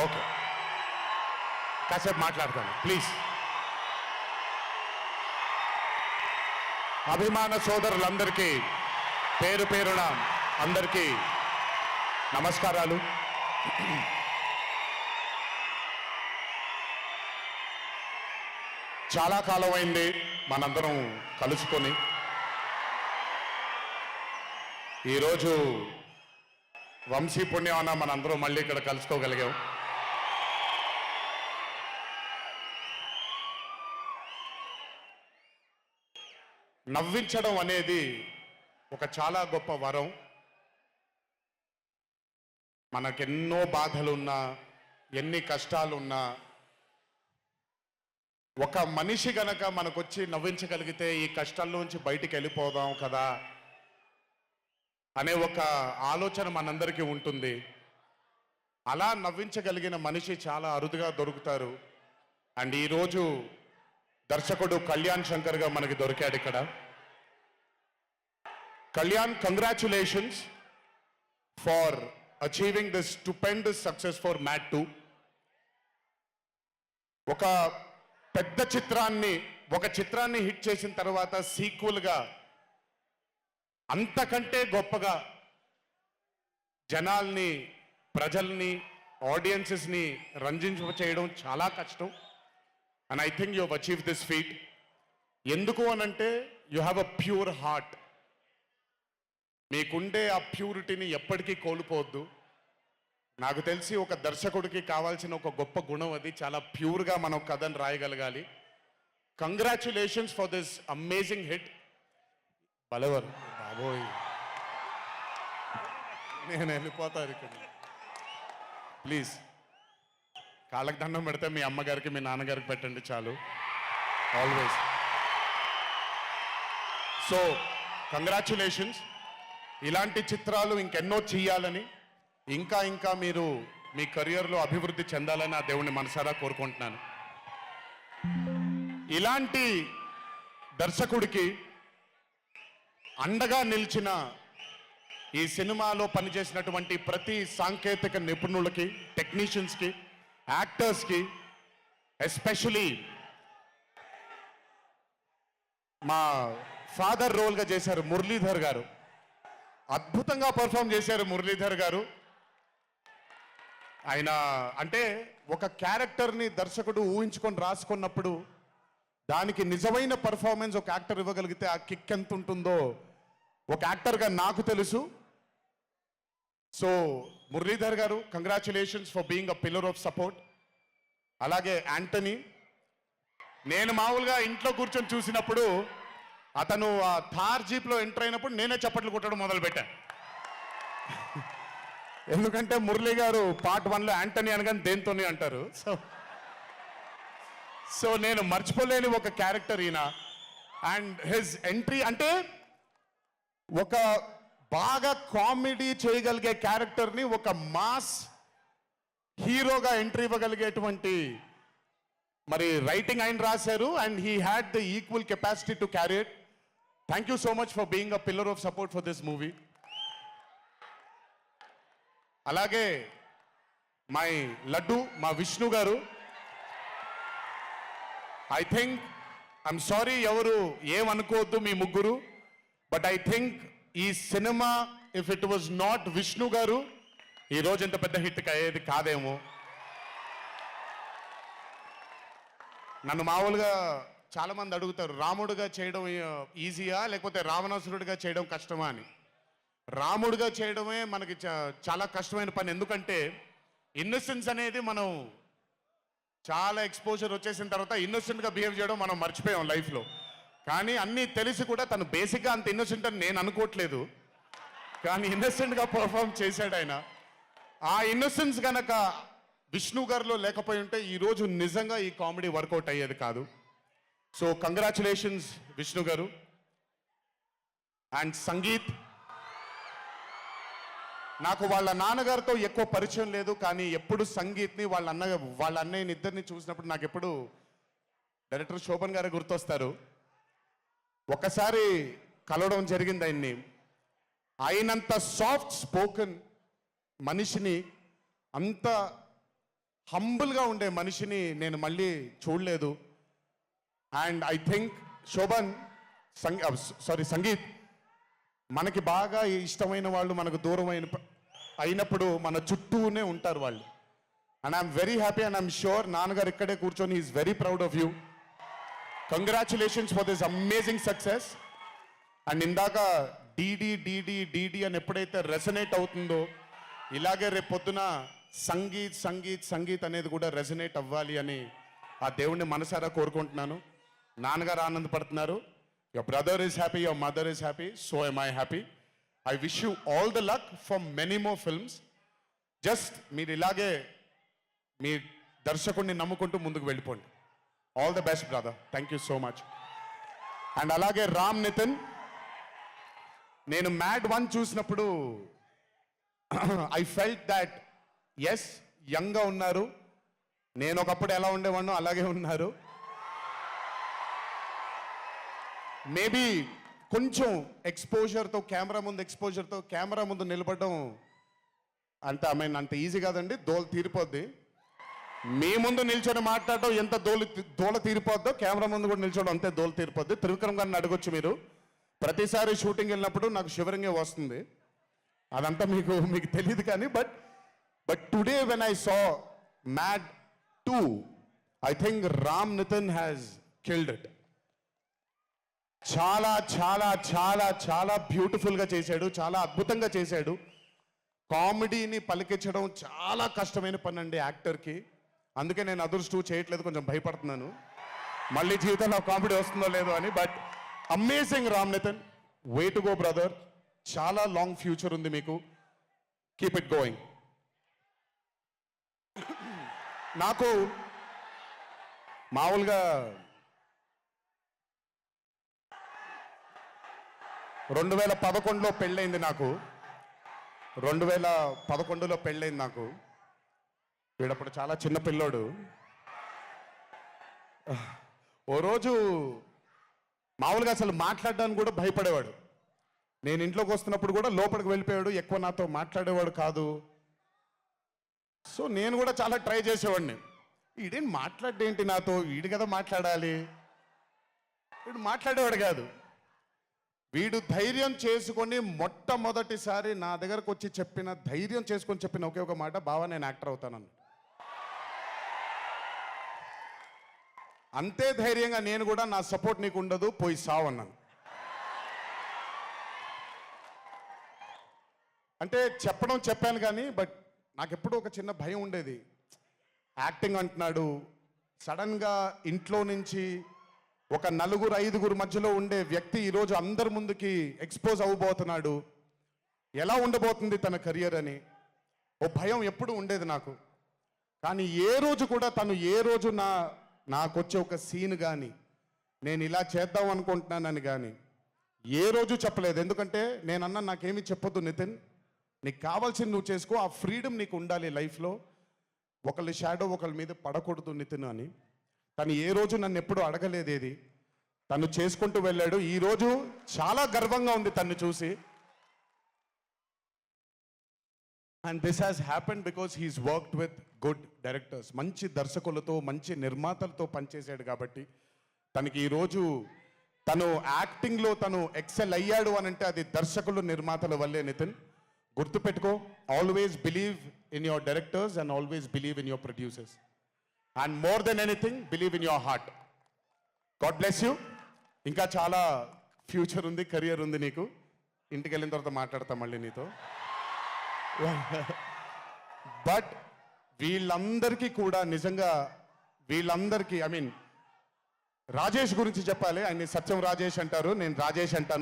Okay. కాసేపు మాట్లాడతాను. Please. అభిమాన సోదరులందరికీ పేరు పేరున అందరికీ నమస్కారాలు. చాలా కాలం అయింది మనందరం కలుసుకొని. ఈరోజు వంశీ పుణ్యమన మనందరం మళ్ళీ ఇక్కడ కలుసుకోగలిగాం. నవ్వించడం అనేది ఒక చాలా గొప్ప వరం. మనకెన్నో బాధలున్నా ఎన్ని కష్టాలున్నా ఒక మనిషి గనక మనకొచ్చి నవ్వించగలిగితే ఈ కష్టాల్లోంచి బయటికి వెళ్ళిపోదాం కదా అనే ఒక ఆలోచన మనందరికీ ఉంటుంది. అలా నవ్వించగలిగిన మనిషి చాలా అరుదుగా దొరుకుతారు. అండ్ ఈరోజు దర్శకుడు కళ్యాణ్ శంకర్గా మనకి దొరికాడు ఇక్కడ. Kalyan congratulations for achieving this stupendous success for Mad two ఒక పెద్ద చిత్రాన్ని ఒక చిత్రాన్ని హిట్ చేసిన తర్వాత సీక్వల్గా అంతకంటే గొప్పగా జనాల్ని ప్రజల్ని ఆడియన్సెస్ని రంజింప చేయడం చాలా కష్టం. And I think you achieve this feat ఎందుకు అనంటే you have a pure heart మీకుండే ఆ ప్యూరిటీని ఎప్పటికీ కోల్పోవద్దు. నాకు తెలిసి ఒక దర్శకుడికి కావాల్సిన ఒక గొప్ప గుణం అది చాలా ప్యూర్గా మనం కథను రాయగలగాలి. Congratulations for this amazing hit బలవరు. బాబోయ్. నేను వెళ్ళిపోతాను ఇక్కడ. ప్లీజ్ కాళ్ళకి దండం పెడితే మీ అమ్మగారికి మీ నాన్నగారికి పెట్టండి చాలు. ఆల్వేస్ సో కంగ్రాచులేషన్స్ ఇలాంటి చిత్రాలు ఇంకెన్నో చేయాలని ఇంకా ఇంకా మీరు మీ కెరియర్లో అభివృద్ధి చెందాలని ఆ దేవుణ్ణి మనసారా కోరుకుంటున్నాను. ఇలాంటి దర్శకుడికి అండగా నిలిచిన ఈ సినిమాలో పనిచేసినటువంటి ప్రతి సాంకేతిక నిపుణులకి టెక్నీషియన్స్కి యాక్టర్స్కి ఎస్పెషలీ మా ఫాదర్ రోల్గా చేశారు మురళీధర్ గారు. అద్భుతంగా పర్ఫామ్ చేశారు మురళీధర్ గారు. ఆయన అంటే ఒక క్యారెక్టర్ని దర్శకుడు ఊహించుకొని రాసుకున్నప్పుడు దానికి నిజమైన పర్ఫార్మెన్స్ ఒక యాక్టర్ ఇవ్వగలిగితే ఆ కిక్ ఎంత ఉంటుందో ఒక యాక్టర్గా నాకు తెలుసు. So Muralidhar garu congratulations for being a pillar of support అలాగే యాంటనీ నేను మామూలుగా ఇంట్లో కూర్చొని చూసినప్పుడు అతను ఆ థార్ జీప్లో ఎంటర్ అయినప్పుడు నేనే చప్పట్లు కొట్టడం మొదలుపెట్టాను ఎందుకంటే మురళి గారు పార్ట్ వన్లో యాంటనీ అనగానే దేంతోనే అంటారు సో సో నేను మర్చిపోలేని ఒక క్యారెక్టర్ ఈయన అండ్ హిజ్ ఎంట్రీ అంటే ఒక బాగా కామెడీ చేయగలిగే క్యారెక్టర్ని ఒక మాస్ హీరోగా ఎంట్రీ ఇవ్వగలిగేటువంటి మరి రైటింగ్ ఆయన రాశారు and he had the equal capacity to carry thank you so much for being a pillar of support for this movie అలాగే మై లడ్డు మా విష్ణు గారు. ఐ థింక్ ఐఎమ్ సారీ ఎవరు ఏమనుకోవద్దు మీ ముగ్గురు. బట్ ఐ థింక్ ఈ cinema if it was not Vishnu garu ఈ రోజు ఇంత పెద్ద హిట్ అయ్యేది కాదేమో. నన్ను మామూలుగా చాలా మంది అడుగుతారు రాముడుగా చేయడం ఈజీయా లేకపోతే రావణాసురుడిగా చేయడం కష్టమా అని. రాముడుగా చేయడమే మనకి చా- చాలా కష్టమైన పని. ఎందుకంటే ఇన్నోసెన్స్ అనేది మనం చాలా ఎక్స్పోజర్ వచ్చేసిన తర్వాత ఇన్నోసెంట్గా బిహేవ్ చేయడం మనం మర్చిపోయాం లైఫ్లో కానీ అన్నీ తెలిసి కూడా తను బేసిక్గా అంత ఇన్నోసెంట్ అని నేను అనుకోవట్లేదు. కానీ ఇన్నోసెంట్గా పర్ఫామ్ చేశాడు ఆయన. ఆ ఇన్నోసెన్స్ కనుక విష్ణు గారిలో లేకపోయి ఉంటే ఈరోజు నిజంగా ఈ కామెడీ వర్కౌట్ అయ్యేది కాదు. So congratulations Vishnu garu. And Sangeet. నాకు వాళ్ళ నాన్నగారితో ఎక్కువ పరిచయం లేదు కానీ ఎప్పుడు సంగీత్ని వాళ్ళ అన్న వాళ్ళ అన్నయ్యని ఇద్దరిని చూసినప్పుడు నాకు ఎప్పుడు డైరెక్టర్ శోభన్ గారు గుర్తొస్తారు. ఒకసారి కలవడం జరిగింది ఆయన్ని. ఆయనంత సాఫ్ట్ స్పోకెన్ మనిషిని అంత హంబుల్గా ఉండే మనిషిని నేను మళ్ళీ చూడలేదు. అండ్ ఐ థింక్ శోభన్ సంగీ సారీ సంగీత్ మనకి బాగా ఇష్టమైన వాళ్ళు మనకు దూరం అయిన అయినప్పుడు మన చుట్టూనే ఉంటారు వాళ్ళు. And I'm very happy and I'm sure నాన్నగారు ఇక్కడే కూర్చొని is very proud of you congratulations for this amazing success and ఇందాక డీడీ డీడీ డీడీ అని ఎప్పుడైతే రెసనేట్ అవుతుందో ఇలాగే రేపు పొద్దున సంగీత్ సంగీత్ సంగీత్ అనేది కూడా రెసనేట్ అవ్వాలి అని ఆ దేవుణ్ణి మనసారా కోరుకుంటున్నాను. నాన్నగారు ఆనందపడుతున్నారు. Your brother is happy your mother is happy so am I happy I wish you all the luck for many more films just మీరు ఇలాగే మీ దర్శకుడిని నమ్ముకుంటూ ముందుకు వెళ్ళిపోండి. All the best brother thank you so much and అలాగే రామ్ నితిన్ నేను Mad one చూసినప్పుడు ఐ ఫెల్ట్ దాట్ ఎస్ యంగ్గా ఉన్నారు. నేను ఒకప్పుడు ఎలా ఉండేవాడినో అలాగే ఉన్నారు. మేబీ కొంచెం ఎక్స్పోజర్తో కెమెరా ముందు ఎక్స్పోజర్తో కెమెరా ముందు నిలబడడం అంత ఐ మీన్ అంత ఈజీ కాదండి. దోలు తీరిపోద్ది. మీ ముందు నిల్చొని మాట్లాడటం ఎంత దోలు దోల తీరిపోద్దో కెమెరా ముందు కూడా నిల్చోడం అంతే దోల తీరిపోద్ది. త్రివిక్రమ్ గారిని అడగొచ్చు మీరు. ప్రతిసారి షూటింగ్ వెళ్ళినప్పుడు నాకు శివరింగే వస్తుంది. అదంతా మీకు మీకు తెలియదు కానీ but but today when I saw Mad two I think Ram Nitin has killed it. చాలా చాలా చాలా చాలా బ్యూటిఫుల్గా చేశాడు. చాలా అద్భుతంగా చేశాడు. కామెడీని పలికించడం చాలా కష్టమైన పని అండి యాక్టర్కి. అందుకే నేను అదృష్టు చేయట్లేదు కొంచెం భయపడుతున్నాను. మళ్ళీ జీవితంలో కామెడీ వస్తుందో లేదో అని but amazing Ram Nitin way to go brother చాలా లాంగ్ ఫ్యూచర్ ఉంది మీకు. కీప్ ఇట్ గోయింగ్ నాకు మామూలుగా రెండు వేల పదకొండులో పెళ్ళైంది నాకు. రెండు వేల పదకొండులో పెళ్ళైంది నాకు. వీడప్పుడు చాలా చిన్న పిల్లోడు. ఓ రోజు మామూలుగా అసలు మాట్లాడడానికి కూడా భయపడేవాడు. నేను ఇంట్లోకి వస్తున్నప్పుడు కూడా లోపలికి వెళ్ళిపోయాడు ఎక్కువ నాతో మాట్లాడేవాడు కాదు. సో నేను కూడా చాలా ట్రై చేసేవాడిని. వీడేం మాట్లాడేంటి నాతో? వీడు కదా మాట్లాడాలి. వీడు మాట్లాడేవాడు కాదు. వీడు ధైర్యం చేసుకొని మొట్టమొదటిసారి నా దగ్గరకు వచ్చి చెప్పిన ధైర్యం చేసుకొని చెప్పిన ఒకే ఒక మాట బావ నేను యాక్టర్ అవుతానని. అంతే ధైర్యంగా నేను కూడా నా సపోర్ట్ నీకు ఉండదు పోయి సావన్నాను అంటే చెప్పడం చెప్పాను కానీ బట్ నాకు ఎప్పుడూ ఒక చిన్న భయం ఉండేది. యాక్టింగ్ అంటున్నాడు. సడన్గా ఇంట్లో నుంచి ఒక నలుగురు ఐదుగురు మధ్యలో ఉండే వ్యక్తి ఈరోజు అందరి ముందుకి ఎక్స్పోజ్ అవ్వబోతున్నాడు. ఎలా ఉండబోతుంది తన కెరియర్ అని. ఓ భయం ఎప్పుడు ఉండేది నాకు. కానీ ఏ రోజు కూడా తను ఏ రోజు నా నాకు వచ్చే ఒక సీన్ కానీ నేను ఇలా చేద్దాం అనుకుంటున్నానని కానీ ఏ రోజు చెప్పలేదు. ఎందుకంటే నేనన్నా నాకేమీ చెప్పొద్దు నితిన్. నీకు కావాల్సింది నువ్వు చేసుకో ఆ ఫ్రీడమ్ నీకు ఉండాలి లైఫ్లో. ఒకళ్ళ షాడో ఒకళ్ళ మీద పడకూడదు నితిన్ అని. తను ఏ రోజు నన్ను ఎప్పుడు అడగలేదేది తను చేసుకుంటూ వెళ్ళాడు. ఈరోజు చాలా గర్వంగా ఉంది తన్ను చూసి. And this has happen because he's worked with good directors మంచి దర్శకులతో మంచి నిర్మాతలతో పనిచేశాడు కాబట్టి తనకి ఈరోజు తను యాక్టింగ్లో తను ఎక్సెల్ అయ్యాడు అని అంటే అది దర్శకులు నిర్మాతల వల్లే నితిన్. గుర్తుపెట్టుకో always believe in your directors and always believe in your producers and more than anything believe in your heart God bless you ఇంకా చాలా ఫ్యూచర్ ఉంది కెరియర్ ఉంది నీకు. ఇంటికి వెళ్ళిన తర్వాత మాట్లాడతాం మళ్ళీ నీతో. బట్ వీళ్ళందరికీ కూడా నిజంగా వీళ్ళందరికీ ఐ మీన్ రాజేష్ గురించి చెప్పాలి. ఆయన సత్యం రాజేష్ అంటారు నేను రాజేష్ అంటాను.